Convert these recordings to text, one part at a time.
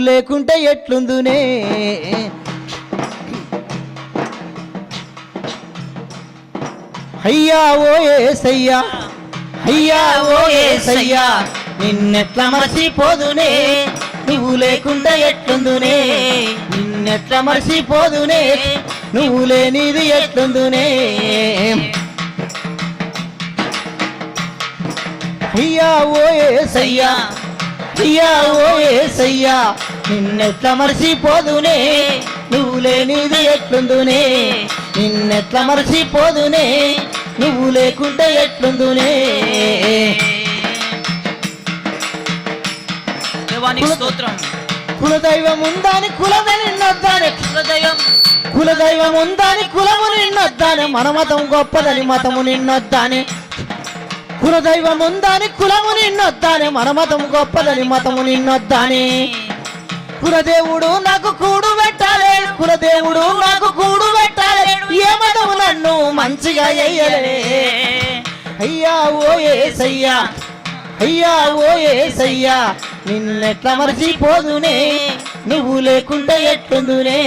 లేకుంటే ఎట్లుందునే? అయ్యా ఓ ఏసయ్యా అయ్యా ఓ ఏసయ్యా నిన్నెట్లా మర్చిపోదునే నువ్వు లేకుండా ఎట్లుందునే? నిన్నెట్లా మర్చిపోదునే నువ్వు లేనిది ఎట్లుందునే? అయ్యా ఓ ఏసయ్యా అయ్యా ఓ ఏసయ్యా నిన్నెట్లా మర్చిపోదునే నువ్వు లేనిది ఎట్లుందునే నిన్నెట్లా మర్చిపోదునే నువ్వు లేకుంటే ఎట్లుందునే. స్తోత్రం. కులదైవం ఉందని కులదని నిన్నొద్దాని హృదయం కులదైవం ఉందని కులము నిన్నొద్దాని. మన మతం గొప్పదని మతము నిన్నొద్దాని. కులదైవం ఉందని కులము నిన్నొద్దాని మన మతం గొప్పదని మతము నిన్నొద్దాని. కులదేవుడు నాకు కూడు పెట్టాలి కులదేవుడు నాకు కూడు పెట్టాలి ఏ మతము నన్ను మంచిగా అయ్యలే అయ్యా ఓ ఏసయ్యా అయ్యా ఓ ఏసయ్యా నిన్నెట్లా మర్చిపోదునే నువ్వు లేకుంటే ఎట్లుందునే.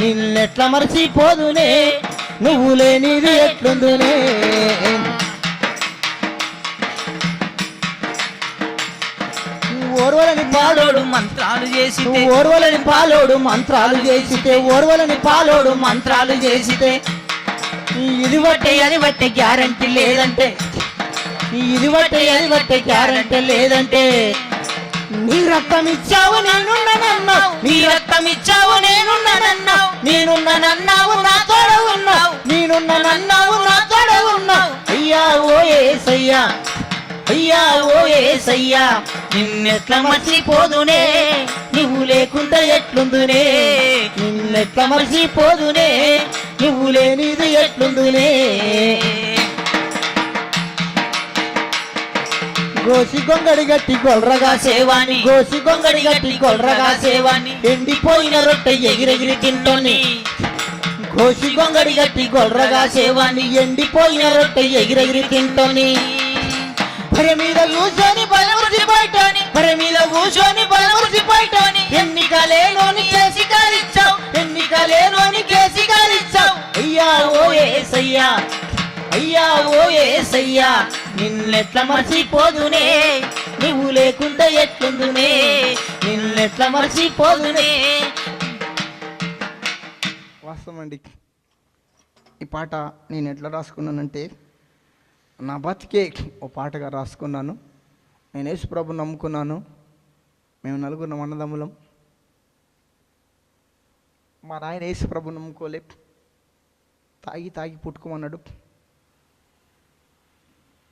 నిన్నెట్లా మర్చిపోదునే నువ్వు లేనిది ఎట్లుందునే. పాడోడు మంత్రాలు చేసి నువ్వు ఓర్వలని పాలోడు మంత్రాలు చేసితే ఓర్వలని పాలోడు మంత్రాలు చేసితే ఇది బట్టే అది బట్టే గ్యారంటీ లేదంటే ఇది బట్టే అది బట్టే గ్యారంటీ లేదంటే నీ రక్తం ఇచ్చావు నేనున్నానన్నావు నీ రక్తం ఇచ్చావు నేనున్నానన్నావు నేనున్నానన్నావు నా తోడ ఉన్నావు నేనున్నానన్నావు నా తోడ ఉన్నావు. అయ్యా ఓ ఏసయ్యా అయ్యా ఓ ఏసయ్యా నిన్నెట్లా మర్చిపోదునే నువ్వు లేకుండా ఎట్లుందునే నిన్నెట్లా మర్చిపోదునే నువ్వు లేనిది ఎట్లుందునే గోసి గొంగడి గట్టి గొల్రగా సేవాని గోసి గొంగడి గట్టి గొల్రగా సేవాని ఎండిపోయిన రొట్టె ఎగిరెగిరి తింటోని గోసి గొంగడి గట్టి గొల్రగా సేవాని ఎండిపోయిన రొట్టె ఎగిరెగిరి తింటోని పరి మీద కూర్చొని బలమృతి బయటని పరి మీద కూర్చొని బలమృతి బయటని ఎన్నికలేనోని కేసి కాలిచ్చావు ఎన్నికలేనోని కేసి కాలిచ్చావు అయ్యా ఓ ఏసయ్యా. అయ్యా ఓ ఏసయ్యా. నిన్నెట్లా మర్చిపోదునే. నువ్వు లేకుండా ఎట్లుందునే. నిన్నెట్లా మర్చిపోదునే. వాస్తవం అండి. ఈ పాట నేను ఎట్లా రాసుకున్నానంటే నా బతికే ఓ పాటగా రాసుకున్నాను. నేను యేసుప్రభు నమ్ముకున్నాను. మేము నలుగురు అన్నదమ్ములం. మా నాయన యేసుప్రభు నమ్ముకోలే. తాగి తాగి పుట్టుకోమన్నాడు.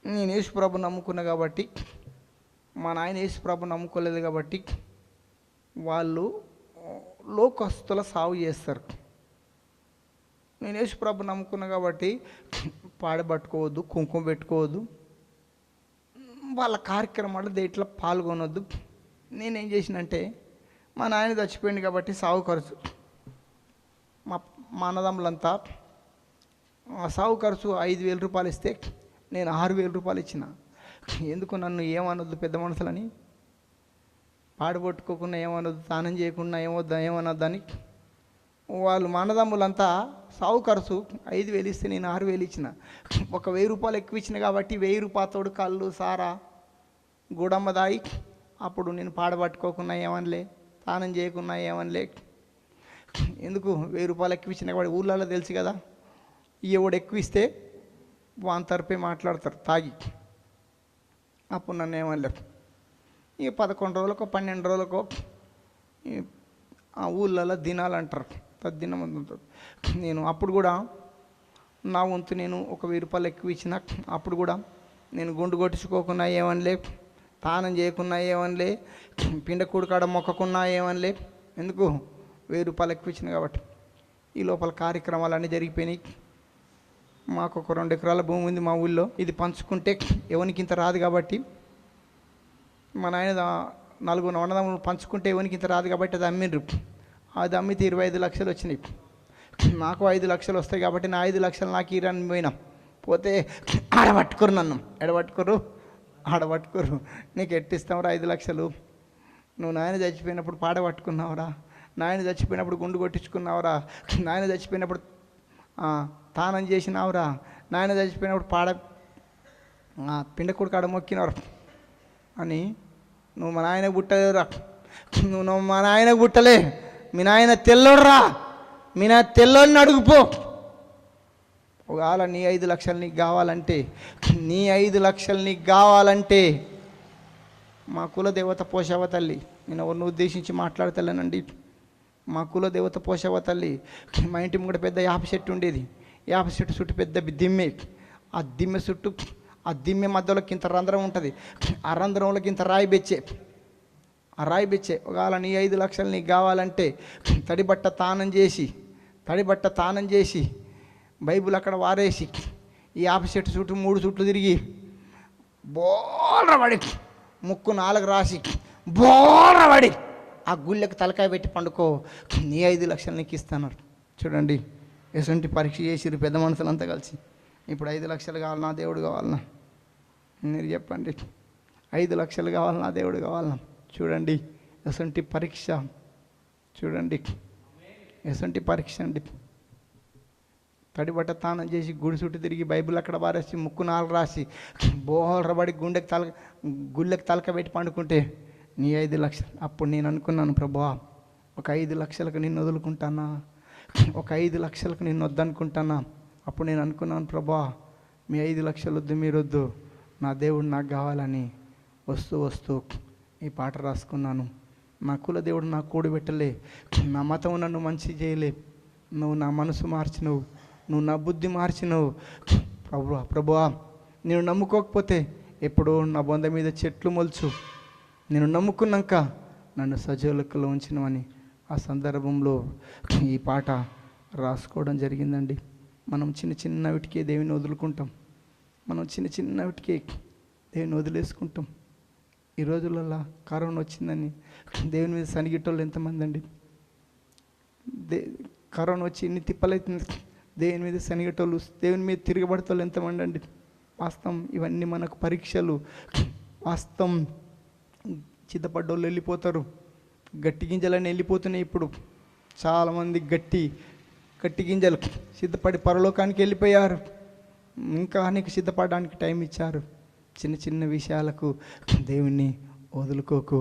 నేను యేసుప్రభు నమ్ముకున్నా కాబట్టి మా నాయన యేసుప్రభు నమ్ముకోలేదు కాబట్టి వాళ్ళు లోకస్తుల సాగు చేస్తారు. నేను యేసుప్రభు నమ్ముకున్నా కాబట్టి పాడబట్టుకోవద్దు కుంకుమ పెట్టుకోవద్దు. వాళ్ళ కార్యక్రమాలు దేంట్లో పాల్గొనొద్దు. నేనేం చేసినంటే మా నాయన చచ్చిపోయింది కాబట్టి సాగు ఖర్చు. మా మా అన్నదమ్ములంతా సాగు ఖర్చు ఐదు వేల రూపాయలు ఇస్తే నేను ఆరు వేల రూపాయలు ఇచ్చిన. ఎందుకు నన్ను ఏమనొద్దు పెద్ద మనుషులని? పాడబట్టుకోకుండా ఏమనొద్దు దానం చేయకుండా ఏమొద్దా ఏమనొద్దని వాళ్ళు మానదమ్ములంతా అన్నదమ్ములంతా ఖర్చు. ఐదు వేలు ఇస్తే నేను ఆరు వేలు ఇచ్చిన. ఒక వెయ్యి రూపాయలు ఎక్కువ ఇచ్చిన కాబట్టి వెయ్యి రూపాయలతోడు కళ్ళు సారా గూడమ్మ దాయి. అప్పుడు నేను పాడబట్టుకోకుండా ఏమనలే స్నానం చేయకున్నా ఏమనలే. ఎందుకు? వెయ్యి రూపాయలు ఎక్కువ ఇచ్చిన కాబట్టి ఊళ్ళలో తెలుసు కదా. ఎవడు ఎక్కువ ఇస్తే వాని తరపే మాట్లాడతారు తాగి. అప్పుడు నన్ను ఏమనలేరు. ఇక పదకొండు రోజులకో పన్నెండు రోజులకో ఆ ఊళ్ళలో దినాలంటారు. తద్దినం ఉంటుంది. నేను అప్పుడు కూడా నా వంతు నేను ఒక వెయ్యి రూపాయలు ఎక్కువ ఇచ్చిన అప్పుడు కూడా నేను గుండు కొట్టించుకోకున్నా ఏమనిలే తానం చేయకున్నా ఏమనిలే పిండ కూడకాడ మొక్కకున్నా ఏమనిలే ఎందుకు? వెయ్యి రూపాయలు ఎక్కువ ఇచ్చిన కాబట్టి. ఈ లోపల కార్యక్రమాలు అన్నీ జరిగిపోయినాయి. మాకు ఒక రెండు ఎకరాల భూమి ఉంది మా ఊళ్ళో. ఇది పంచుకుంటే ఎవరికి ఇంత రాదు కాబట్టి మా నాయన నలుగురు అన్నదమ్ములు పంచుకుంటే ఎవరికి ఇంత రాదు కాబట్టి అది అమ్మిండ్రు. అది అమ్మితే ఇరవై ఐదు లక్షలు వచ్చినాయి. నాకు ఐదు లక్షలు వస్తాయి కాబట్టి నా ఐదు లక్షలు నాకు ఇరని పోయినాం. పోతే ఆడబట్టుకురు నన్ను. ఎడబట్టుకురు ఆడబట్టుకురు నీకు ఎట్టిస్తావురా ఐదు లక్షలు? నువ్వు నాయన చచ్చిపోయినప్పుడు పాడ పట్టుకున్నావురా? నాయన చచ్చిపోయినప్పుడు గుండు కొట్టించుకున్నావురా? నాయన చచ్చిపోయినప్పుడు తానం చేసినావురా? నాయన చచ్చిపోయినప్పుడు పాడ ఆ, పిండకుడు కాడ మొక్కినవరా? అని నువ్వు మా నాయన పుట్టలేదురా. నువ్వు నువ్వు మా నాయన పుట్టలే. మీ నాయన తెల్లోడ్రా. మీ నా తెల్లోడిని అడుగుపో. ఒకవేళ నీ ఐదు లక్షలు నీకు కావాలంటే నీ ఐదు లక్షలు నీకు కావాలంటే మా కుల దేవత పోషవ తల్లి నేను ఎవరిని ఉద్దేశించి మాట్లాడతలేనండి. మా కుల దేవత పోషవ తల్లి మా ఇంటి ముంగట పెద్ద యాప చెట్టు ఉండేది. యాప చెట్టు చుట్టూ పెద్ద దిమ్మె. ఆ దిమ్మె చుట్టూ ఆ దిమ్మె మధ్యలోకి ఇంత రంధ్రం ఉంటుంది. ఆ రంధ్రంలోకి ఇంత రాయి బెచ్చే. ఆ రాయి ఒకవేళ నీ ఐదు లక్షలు నీకు కావాలంటే తడి బట్ట తానం చేసి తడి బట్ట తానం చేసి బైబిల్ అక్కడ వారేసి ఈ ఆపోజిట్ చెట్టు చుట్టూ మూడు చుట్లు తిరిగి బోర్రబడి ముక్కు నాలుగు రాసి బోర్రబడి ఆ గుళ్ళకి తలకాయ పెట్టి పండుకో నీ ఐదు లక్షలు నీకు ఇస్తాను చూడండి ఎటువంటి పరీక్ష చేసిరు పెద్ద మనుషులంతా కలిసి. ఇప్పుడు ఐదు లక్షలు కావాలి నా దేవుడు కావాలన్నా మీరు చెప్పండి ఐదు లక్షలు కావాలి నా దేవుడు కావాలన్నా. చూడండి ఎటువంటి పరీక్ష. చూడండి ఎటువంటి పరీక్ష అండి. తడిబట్ట తానం చేసి గుడి చుట్టూ తిరిగి బైబిల్ అక్కడ పారేసి ముక్కు నాలుగు రాసి బోహరబడి గుండెకి తల గుళ్ళకి తలక పెట్టి పండుకుంటే నీ ఐదు లక్షలు. అప్పుడు నేను అనుకున్నాను ప్రభా ఒక ఐదు లక్షలకు నిన్ను వదులుకుంటానా? ఒక ఐదు లక్షలకు నిన్ను వద్దనుకుంటానా? అప్పుడు నేను అనుకున్నాను ప్రభా మీ ఐదు లక్షలు వద్దు మీరు వద్దు నా దేవుడు నాకు కావాలని వస్తూ వస్తూ ఈ పాట రాసుకున్నాను. నా కులదేవుడు దేవుడు నాకు కూడబెట్టలే నా మతం నన్ను మంచి చేయలే. నువ్వు నా మనసు మార్చినవు నువ్వు నా బుద్ధి మార్చినవు. ప్రభు ప్రభువా నేను నమ్ముకోకపోతే ఎప్పుడో నా బొంద మీద చెట్లు మొలుచు. నేను నమ్ముకున్నాక నన్ను సజీవులకులో ఉంచినవని ఆ సందర్భంలో ఈ పాట రాసుకోవడం జరిగిందండి. మనం చిన్న చిన్న వీటికే దేవుని వదులుకుంటాం. మనం చిన్న చిన్న వీటికే దేవుని వదిలేసుకుంటాం. ఈ రోజులలో కరోనా వచ్చిందని. దేవుని మీద సనిగిట్టోళ్ళు ఎంతమంది అండి దే కరోనా వచ్చి ఇన్ని తిప్పలైతుంది. దేవుని మీద శనిగటోళ్ళు దేవుని మీద తిరగబడతాళ్ళు ఎంతమంది అండి వాస్తవం ఇవన్నీ మనకు పరీక్షలు. వాస్తవం చిత్తపడ్డోళ్ళు వెళ్ళిపోతారు. గట్టి గింజలని వెళ్ళిపోతున్నాయి ఇప్పుడు. చాలామంది గట్టి గట్టి గింజలు. సిద్ధపడి పరలోకానికి వెళ్ళిపోయారు. ఇంకా నీకు సిద్ధపడడానికి టైం ఇచ్చారు. చిన్న చిన్న విషయాలకు దేవుణ్ణి వదులుకోకు.